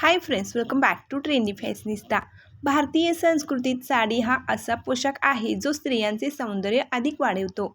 Hi friends welcome back to trendy fashionista भारतीय संस्कृतीत साडी हा असा पोशाख आहे जो स्त्रियांचे सौंदर्य अधिक वाढवतो.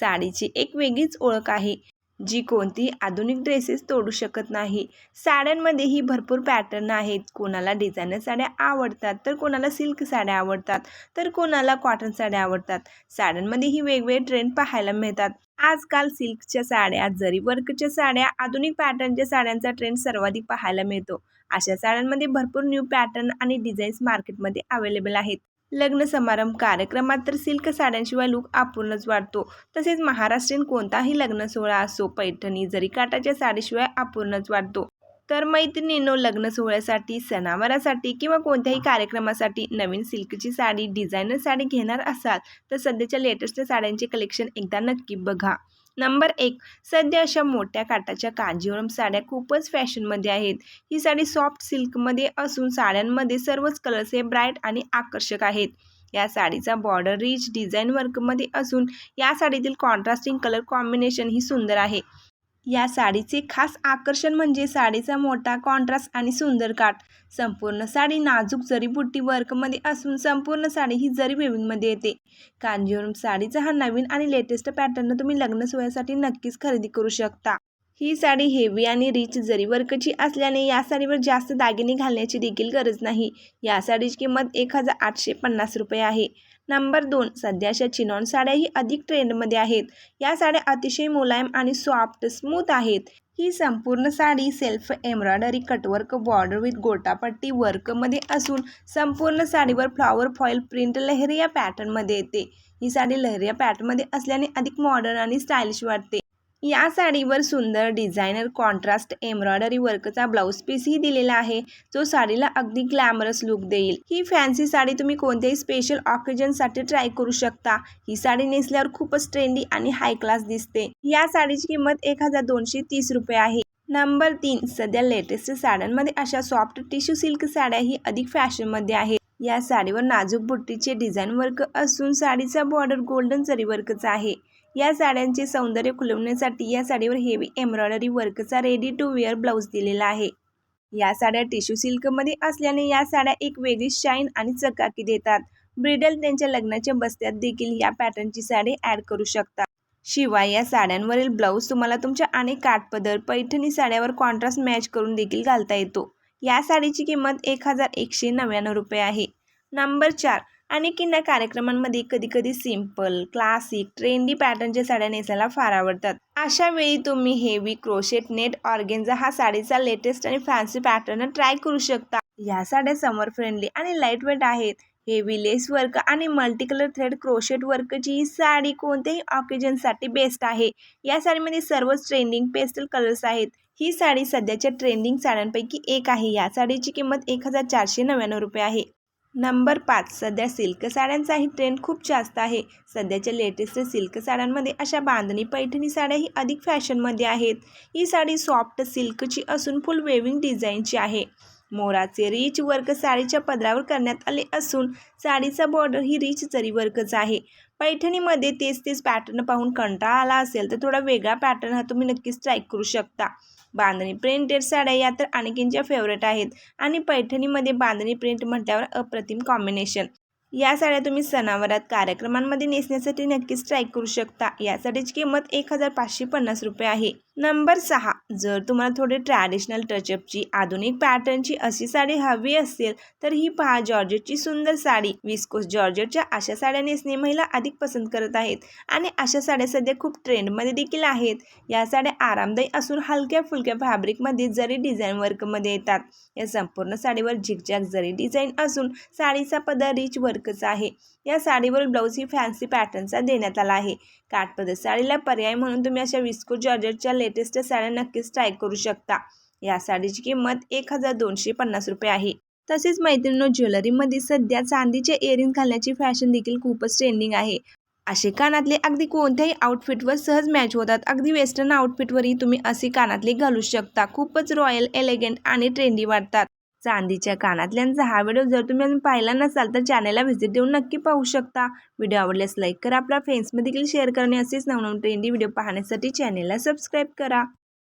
साडीची एक वेगळीच ओळख आहे जी कोणतीही आधुनिक ड्रेसेस तोडू शकत नाही. साड्यांमध्येही भरपूर पॅटर्न आहेत. कोणाला डिझायनर साड्या आवडतात तर कोणाला सिल्क साड्या आवडतात तर कोणाला कॉटन साड्या आवडतात. साड्यांमध्येही वेगवेगळे ट्रेंड पाहायला मिळतात. आजकाल सिल्कच्या साड्या जरी वर्कच्या साड्या आधुनिक पॅटर्नच्या साड्यांचा ट्रेंड सर्वाधिक पाहायला मिळतो. अशा साड्यांमध्ये भरपूर न्यू पॅटर्न आणि डिझाईन्स मार्केटमध्ये अवेलेबल आहेत. लग्न समारंभ कार्यक्रमात तर सिल्क साड्यांशिवाय लुक अपूर्णच वाटतो तसेच महाराष्ट्रीयन कोणताही लग्न सोहळा असो पैठणी जरी काटाच्या साडीशिवाय अपूर्णच वाटतो तर मैत्रिणींनो लग्न सोहळ्यासाठी सणावारासाठी किंवा कोणत्याही कार्यक्रमासाठी नवीन सिल्कची साडी डिझायनर साडी घेणार असाल तर सध्याच्या लेटेस्ट साड्यांचे कलेक्शन एकदा नक्की बघा. नंबर एक सध्या अशा मोठ्या काटाच्या कांजीवरम साड्या खूपच फॅशनमध्ये आहेत. ही साडी सॉफ्ट सिल्कमध्ये असून साड्यांमध्ये सर्वच कलर्स हे ब्राईट आणि आकर्षक आहेत. या साडीचा बॉर्डर रिच डिझाईन वर्कमध्ये असून या साडीतील कॉन्ट्रास्टिंग कलर कॉम्बिनेशन ही सुंदर आहे. या साडीचे खास आकर्षण म्हणजे साडीचा मोठा कॉन्ट्रास्ट आणि सुंदर काठ. संपूर्ण साडी नाजूक जरीबुट्टी वर्कमध्ये असून संपूर्ण साडी ही जरी वेविंगमध्ये येते. कांजीवरम साडीचा हा नवीन आणि लेटेस्ट पॅटर्न तुम्ही लग्न सोहळ्यासाठी नक्कीच खरेदी करू शकता. ही साडी हेवी आणि रिच जरी वर्कची असल्याने या साडीवर जास्त दागिने घालण्याची देखील गरज नाही. या साडीची किंमत एक हजार आठशे पन्नास रुपये आहे. नंबर दोन सध्याच्या चिनॉन साड्याही अधिक ट्रेंडमध्ये आहेत. या साड्या अतिशय मुलायम आणि सॉफ्ट स्मूथ आहेत. ही संपूर्ण sari self embroidery cutwork border with gotapatti वर्कमध्ये असून संपूर्ण साडीवर फ्लॉवर फॉईल प्रिंट लहरिया पॅटर्नमध्ये येते. ही साडी लहरिया पॅटर्नमध्ये असल्याने अधिक मॉडर्न आणि स्टायलिश वाटते. या साडीवर सुंदर डिझायनर कॉन्ट्रास्ट एम्ब्रॉयडरी वर्कचा ब्लाऊज पीसही दिलेला आहे. जो साडीला अगदी ग्लॅमरस लुक देईल. ही फॅन्सी साडी तुम्ही कोणत्याही स्पेशल ऑकेजनसाठी ट्राय करू शकता. ही साडी नेसल्यावर खूपच ट्रेंडी आणि हाय क्लास दिसते. या साडीची किंमत एक हजार दोनशे तीस रुपये आहे. नंबर तीन सध्या लेटेस्ट साड्यांमध्ये अशा सॉफ्ट टिश्यू सिल्क साड्याही अधिक फॅशनमध्ये आहेत या साडीवर नाजूक बुट्टीचे डिझाईन वर्क असून साडीचा बॉर्डर गोल्डन जरी वर्कचा आहे. या साड्यांचे सौंदर्य खुलवण्यासाठी या साडीवर हेवी एम्ब्रॉयडरी वर्कचा रेडी टू वेअर ब्लाऊज दिलेला आहे. या साड्या टिश्यू सिल्कमध्ये असल्याने या साड्या एक वेगळी शाईन आणि चकाकी देतात. ब्रिडल त्यांच्या लग्नाच्या बस्त्यात देखील या पॅटर्नची साडी ॲड करू शकतात शिवाय या साड्यांवरील ब्लाऊज तुम्हाला तुमच्या अनेक काठपदर पैठणी साड्यावर कॉन्ट्रास्ट मॅच करून देखील घालता येतो. या साडीची किंमत एक हजार एकशे नव्याण्णव रुपये आहे. नंबर चार आणि किन्ना कार्यक्रमांमध्ये कधी कधी सिंपल क्लासिक ट्रेंडी पॅटर्नच्या साड्या नेसायला फार आवडतात. अशा वेळी तुम्ही हेवी क्रोशेट नेट ऑर्गेन्झा हा साडीचा लेटेस्ट आणि फॅन्सी पॅटर्न ट्राय करू शकता. या साड्या समर फ्रेंडली आणि लाइट वेट आहेत. हेवी लेस वर्क आणि मल्टी कलर थ्रेड क्रोशेट वर्कची ही साडी कोणत्याही ऑकेजनसाठी बेस्ट आहे. या साडीमध्ये सर्वच ट्रेंडिंग पेस्टल कलर्स आहेत. ही साडी सध्याच्या ट्रेंडिंग साड्यांपैकी एक आहे. या साडीची किंमत एक हजार चारशे नव्याण्णव रुपये आहे. नंबर पाच. सध्या सिल्क साड्यांचाही ट्रेंड खूप जास्त आहे. सध्याच्या लेटेस्ट सिल्क साड्यांमध्ये अशा बांधणी पैठणी साड्याही अधिक फॅशनमध्ये आहेत. ही साडी सॉफ्ट सिल्कची असून फुल वेविंग डिझाईनची आहे. मोराचे रिच वर्क साडीच्या पदरावर करण्यात आले असून साडीचा बॉर्डर ही रिच जरी वर्कच आहे. पैठणीमध्ये तेच तेच पॅटर्न पाहून कंटाळा आला असेल तर थोडा वेगळा पॅटर्न हा तुम्ही नक्कीच ट्राय करू शकता. बांधणी प्रिंटेड साड्या या तर आणखींच्या फेवरेट आहेत. आणि पैठणीमध्ये बांधणी प्रिंट म्हटल्यावर अप्रतिम कॉम्बिनेशन या साड्या तुम्ही सणावरात कार्यक्रमांमध्ये नेसण्यासाठी नक्कीच ट्राय करू शकता. यासाठीची किंमत एक हजार पाचशे पन्नास रुपये आहे. नंबर सहा जर तुम्हाला थोडे ट्रॅडिशनल टचअपची आधुनिक पॅटर्नची अशी साडी हवी असेल तर ही पहा जॉर्जेटची सुंदर साडी. विस्कोस जॉर्जेटच्या अशा साड्या नेसणे महिला अधिक पसंत करत आहेत. आणि अशा साड्या सध्या खूप ट्रेंडमध्ये देखील आहेत. या साड्या आरामदायी असून हलक्या फुलक्या फॅब्रिकमध्ये जरी डिझाईन वर्कमध्ये येतात या संपूर्ण साडीवर झिकझॅक जरी डिझाईन असून साडीचा पदर रिच वर्कचा आहे. या साडीवर ब्लाऊज ही फॅन्सी पॅटर्नचा देण्यात आला आहे. काठपदर साडीला पर्याय म्हणून तुम्ही अशा विस्को जॉर्जेटच्या लेटेस्ट साड्या नक्कीच ट्राय करू शकता. या साडीची किंमत एक हजार दोनशे पन्नास रुपये आहे. तसेच मैत्रिणी ज्वेलरीमध्ये सध्या चांदीचे इयरिंग घालण्याची फॅशन देखील खूपच ट्रेंडिंग आहे. असे कानातले अगदी कोणत्याही आउटफिटवर सहज मॅच होतात. अगदी वेस्टर्न आउटफिटवरही तुम्ही असे कानातले घालू शकता. खूपच रॉयल एलिगंट आणि ट्रेंडी वाटतात. चांदीच्या कानातल्यांचा हा व्हिडिओ जर तुम्ही अजून पाहिला नसाल तर चॅनलला व्हिजिट देऊन नक्की पाहू शकता. व्हिडिओ आवडल्यास लाईक करा. आपल्या फ्रेंड्समध्ये देखील शेअर करणे असेच नवनवीन ट्रेंडी व्हिडिओ पाहण्यासाठी चॅनेलला सबस्क्राईब करा.